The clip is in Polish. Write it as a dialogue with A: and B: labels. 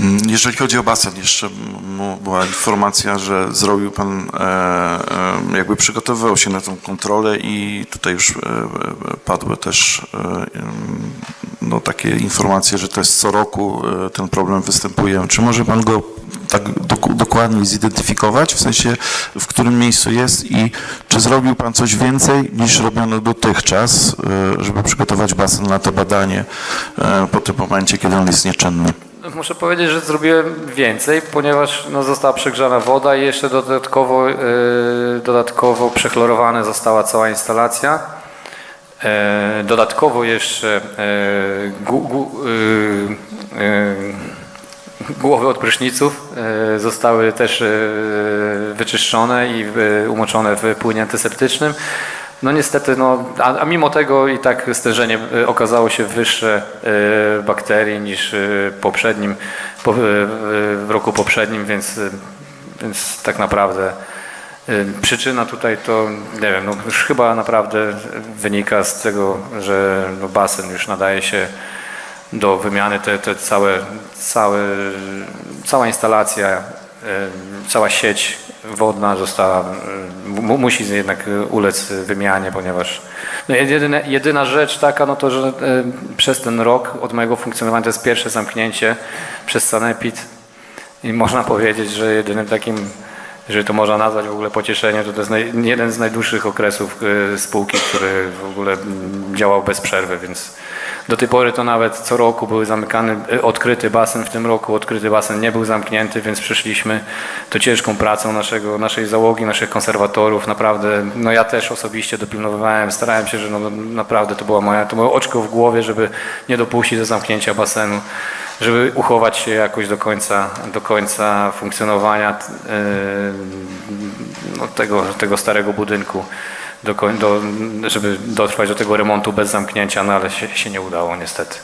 A: Mm, Jeżeli chodzi o basen, jeszcze była informacja, że zrobił Pan, e, e, jakby przygotowywał się na tą kontrolę i tutaj już e, padły też em, no, takie informacje, że to jest co roku ten problem występuje. Czy może Pan go tak dok- dokładniej zidentyfikować, w sensie w którym miejscu jest i czy zrobił Pan coś więcej niż robiono dotychczas, żeby przygotować basen na to badanie po tym momencie, kiedy on jest nieczynny?
B: Muszę powiedzieć, że zrobiłem więcej, ponieważ no, została przegrzana woda i jeszcze dodatkowo, yy, dodatkowo przechlorowana została cała instalacja. E, dodatkowo jeszcze e, gu, gu, yy, yy, głowy od pryszniców e, zostały też e, wyczyszczone i e, umoczone w płynie antyseptycznym. No niestety, no, a, a mimo tego i tak stężenie e, okazało się wyższe e, bakterii niż e, poprzednim, po, w roku poprzednim, więc, więc tak naprawdę przyczyna tutaj to, nie wiem, no już chyba naprawdę wynika z tego, że no basen już nadaje się do wymiany, te, te całe, całe, cała instalacja, cała sieć wodna została, mu, musi jednak ulec wymianie, ponieważ no jedyna rzecz taka, no to, że e, przez ten rok od mojego funkcjonowania to jest pierwsze zamknięcie przez Sanepid i można powiedzieć, że jedynym takim, jeżeli to można nazwać w ogóle pocieszeniem, to to jest naj, jeden z najdłuższych okresów e, spółki, który w ogóle mm, działał bez przerwy, więc do tej pory to nawet co roku były zamykane, e, odkryty basen, w tym roku odkryty basen nie był zamknięty, więc przyszliśmy to ciężką pracą naszego, naszej załogi, naszych konserwatorów, naprawdę, no ja też osobiście dopilnowywałem, starałem się, że no, naprawdę to była moja, to było oczko w głowie, żeby nie dopuścić do zamknięcia basenu żeby uchować się jakoś do końca, do końca funkcjonowania yy, no, tego, tego starego budynku, do, do, żeby dotrwać do tego remontu bez zamknięcia, no ale się, się nie udało niestety.